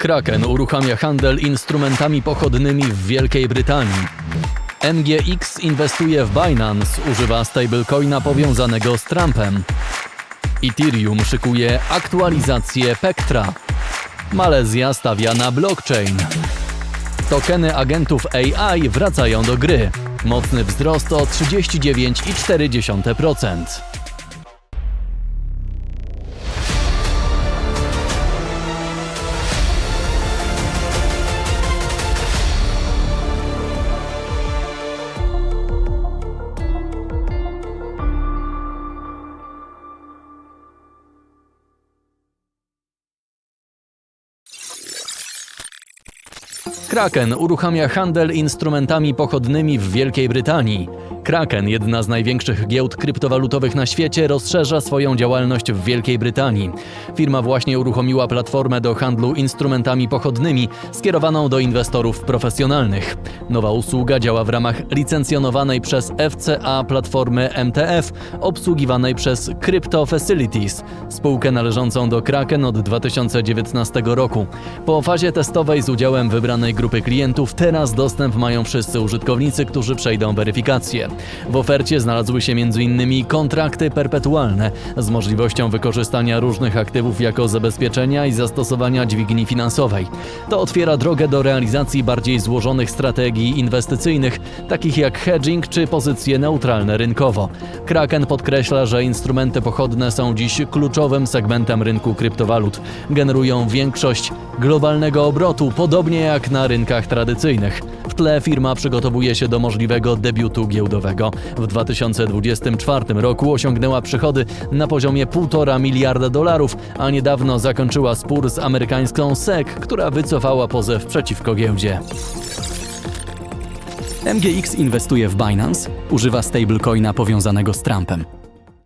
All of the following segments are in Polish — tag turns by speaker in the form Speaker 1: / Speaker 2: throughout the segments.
Speaker 1: Kraken uruchamia handel instrumentami pochodnymi w Wielkiej Brytanii. MGX inwestuje w Binance, używa stablecoina powiązanego z Trumpem. Ethereum szykuje aktualizację Pectra. Malezja stawia na blockchain. Tokeny agentów AI wracają do gry. Mocny wzrost o 39,4%. Kraken uruchamia handel instrumentami pochodnymi w Wielkiej Brytanii. Kraken, jedna z największych giełd kryptowalutowych na świecie, rozszerza swoją działalność w Wielkiej Brytanii. Firma właśnie uruchomiła platformę do handlu instrumentami pochodnymi skierowaną do inwestorów profesjonalnych. Nowa usługa działa w ramach licencjonowanej przez FCA platformy MTF, obsługiwanej przez Crypto Facilities, spółkę należącą do Kraken od 2019 roku. Po fazie testowej z udziałem wybranej grupy klientów teraz dostęp mają wszyscy użytkownicy, którzy przejdą weryfikację. W ofercie znalazły się m.in. kontrakty perpetualne z możliwością wykorzystania różnych aktywów jako zabezpieczenia i zastosowania dźwigni finansowej. To otwiera drogę do realizacji bardziej złożonych strategii inwestycyjnych, takich jak hedging czy pozycje neutralne rynkowo. Kraken podkreśla, że instrumenty pochodne są dziś kluczowym segmentem rynku kryptowalut. Generują większość globalnego obrotu, podobnie jak na rynkach tradycyjnych. W tle firma przygotowuje się do możliwego debiutu giełdowego. W 2024 roku osiągnęła przychody na poziomie 1,5 miliarda dolarów, a niedawno zakończyła spór z amerykańską SEC, która wycofała pozew przeciwko giełdzie.
Speaker 2: MGX inwestuje w Binance, używa stablecoina powiązanego z Trumpem.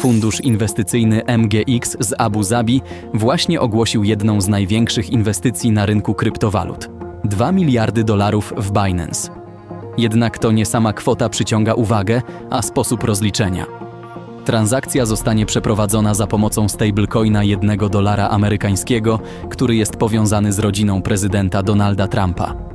Speaker 2: Fundusz inwestycyjny MGX z Abu Zabi właśnie ogłosił jedną z największych inwestycji na rynku kryptowalut 2 miliardy dolarów w Binance. Jednak to nie sama kwota przyciąga uwagę, a sposób rozliczenia. Transakcja zostanie przeprowadzona za pomocą stablecoina 1 dolara amerykańskiego, który jest powiązany z rodziną prezydenta Donalda Trumpa.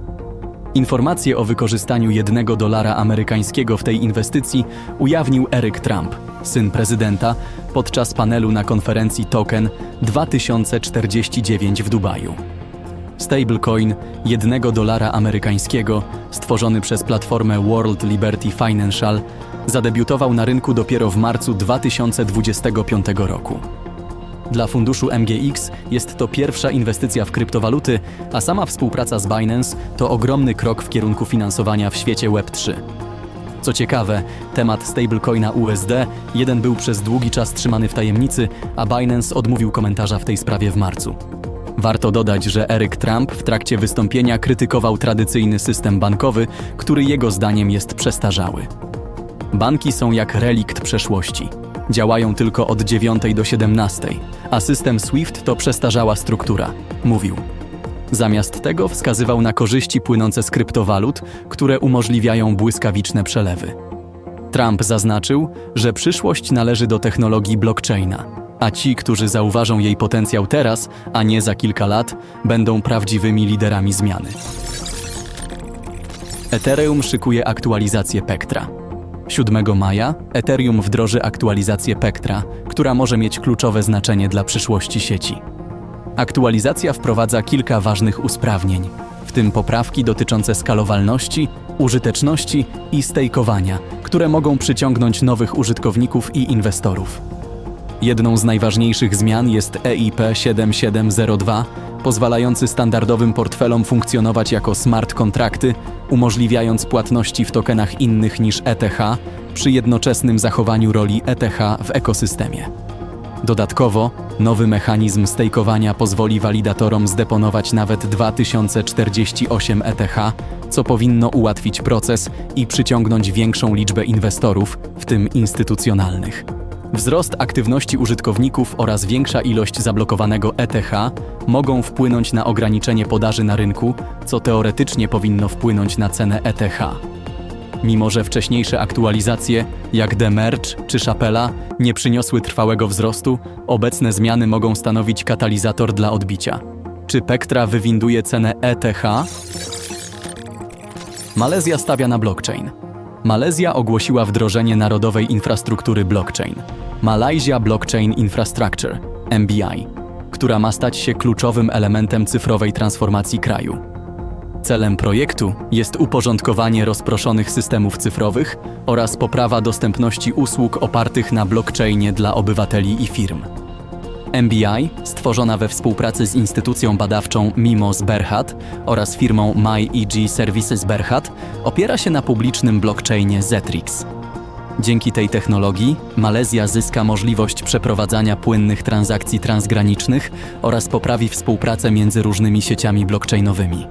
Speaker 2: Informacje o wykorzystaniu 1 dolara amerykańskiego w tej inwestycji ujawnił Eric Trump, syn prezydenta, podczas panelu na konferencji Token 2049 w Dubaju. Stablecoin 1 dolara amerykańskiego, stworzony przez platformę World Liberty Financial, zadebiutował na rynku dopiero w marcu 2025 roku. Dla funduszu MGX jest to pierwsza inwestycja w kryptowaluty, a sama współpraca z Binance to ogromny krok w kierunku finansowania w świecie Web3. Co ciekawe, temat stablecoina USD jeden był przez długi czas trzymany w tajemnicy, a Binance odmówił komentarza w tej sprawie w marcu. Warto dodać, że Eric Trump w trakcie wystąpienia krytykował tradycyjny system bankowy, który jego zdaniem jest przestarzały. Banki są jak relikt przeszłości. Działają tylko od 9 do 17, a system SWIFT to przestarzała struktura, mówił. Zamiast tego wskazywał na korzyści płynące z kryptowalut, które umożliwiają błyskawiczne przelewy. Trump zaznaczył, że przyszłość należy do technologii blockchaina, a ci, którzy zauważą jej potencjał teraz, a nie za kilka lat, będą prawdziwymi liderami zmiany. Ethereum szykuje aktualizację Pectra. 7 maja Ethereum wdroży aktualizację Pectra, która może mieć kluczowe znaczenie dla przyszłości sieci. Aktualizacja wprowadza kilka ważnych usprawnień, w tym poprawki dotyczące skalowalności, użyteczności i stejkowania, które mogą przyciągnąć nowych użytkowników i inwestorów. Jedną z najważniejszych zmian jest EIP 7702, pozwalający standardowym portfelom funkcjonować jako smart kontrakty, umożliwiając płatności w tokenach innych niż ETH przy jednoczesnym zachowaniu roli ETH w ekosystemie. Dodatkowo, nowy mechanizm stejkowania pozwoli walidatorom zdeponować nawet 2048 ETH, co powinno ułatwić proces i przyciągnąć większą liczbę inwestorów, w tym instytucjonalnych. Wzrost aktywności użytkowników oraz większa ilość zablokowanego ETH mogą wpłynąć na ograniczenie podaży na rynku, co teoretycznie powinno wpłynąć na cenę ETH. Mimo że wcześniejsze aktualizacje, jak The Merge czy Chapela, nie przyniosły trwałego wzrostu, obecne zmiany mogą stanowić katalizator dla odbicia. Czy Pektra wywinduje cenę ETH? Malezja stawia na blockchain. Malezja ogłosiła wdrożenie narodowej infrastruktury blockchain Malaysia Blockchain Infrastructure MBI, która ma stać się kluczowym elementem cyfrowej transformacji kraju. Celem projektu jest uporządkowanie rozproszonych systemów cyfrowych oraz poprawa dostępności usług opartych na blockchainie dla obywateli i firm. MBI, stworzona we współpracy z instytucją badawczą Mimos Berhad oraz firmą MyEG Services Berhad, opiera się na publicznym blockchainie Zetrix. Dzięki tej technologii Malezja zyska możliwość przeprowadzania płynnych transakcji transgranicznych oraz poprawi współpracę między różnymi sieciami blockchainowymi.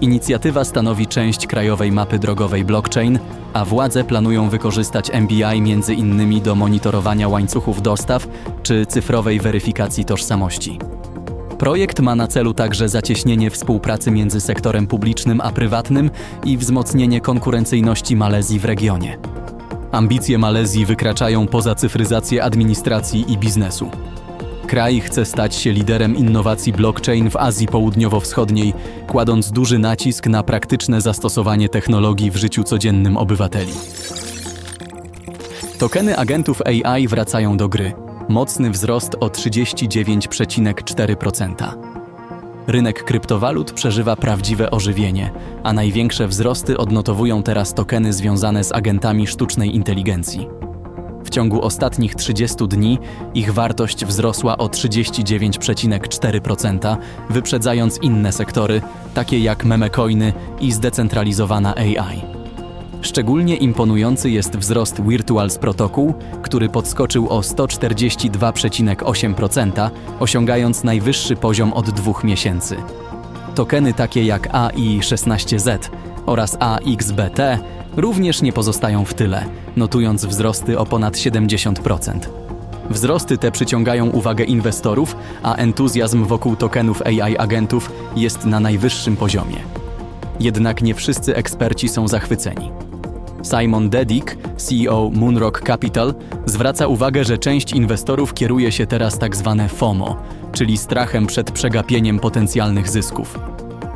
Speaker 2: Inicjatywa stanowi część krajowej mapy drogowej blockchain, a władze planują wykorzystać MBI między innymi do monitorowania łańcuchów dostaw czy cyfrowej weryfikacji tożsamości. Projekt ma na celu także zacieśnienie współpracy między sektorem publicznym a prywatnym i wzmocnienie konkurencyjności Malezji w regionie. Ambicje Malezji wykraczają poza cyfryzację administracji i biznesu. Kraj chce stać się liderem innowacji blockchain w Azji Południowo-Wschodniej, kładąc duży nacisk na praktyczne zastosowanie technologii w życiu codziennym obywateli. Tokeny agentów AI wracają do gry. Mocny wzrost o 39,4%. Rynek kryptowalut przeżywa prawdziwe ożywienie, a największe wzrosty odnotowują teraz tokeny związane z agentami sztucznej inteligencji. W ciągu ostatnich 30 dni ich wartość wzrosła o 39,4%, wyprzedzając inne sektory, takie jak memecoiny i zdecentralizowana AI. Szczególnie imponujący jest wzrost Virtuals Protocol, który podskoczył o 142,8%, osiągając najwyższy poziom od dwóch miesięcy. Tokeny takie jak AI16Z oraz AXBT również nie pozostają w tyle, notując wzrosty o ponad 70%. Wzrosty te przyciągają uwagę inwestorów, a entuzjazm wokół tokenów AI agentów jest na najwyższym poziomie. Jednak nie wszyscy eksperci są zachwyceni. Simon Dedick, CEO Moonrock Capital, zwraca uwagę, że część inwestorów kieruje się teraz tak zwane FOMO, czyli strachem przed przegapieniem potencjalnych zysków.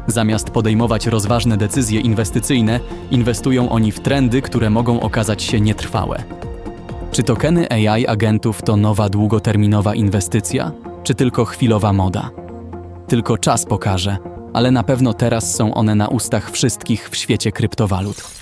Speaker 2: Zamiast podejmować rozważne decyzje inwestycyjne, inwestują oni w trendy, które mogą okazać się nietrwałe. Czy tokeny AI agentów to nowa długoterminowa inwestycja, czy tylko chwilowa moda? Tylko czas pokaże, ale na pewno teraz są one na ustach wszystkich w świecie kryptowalut.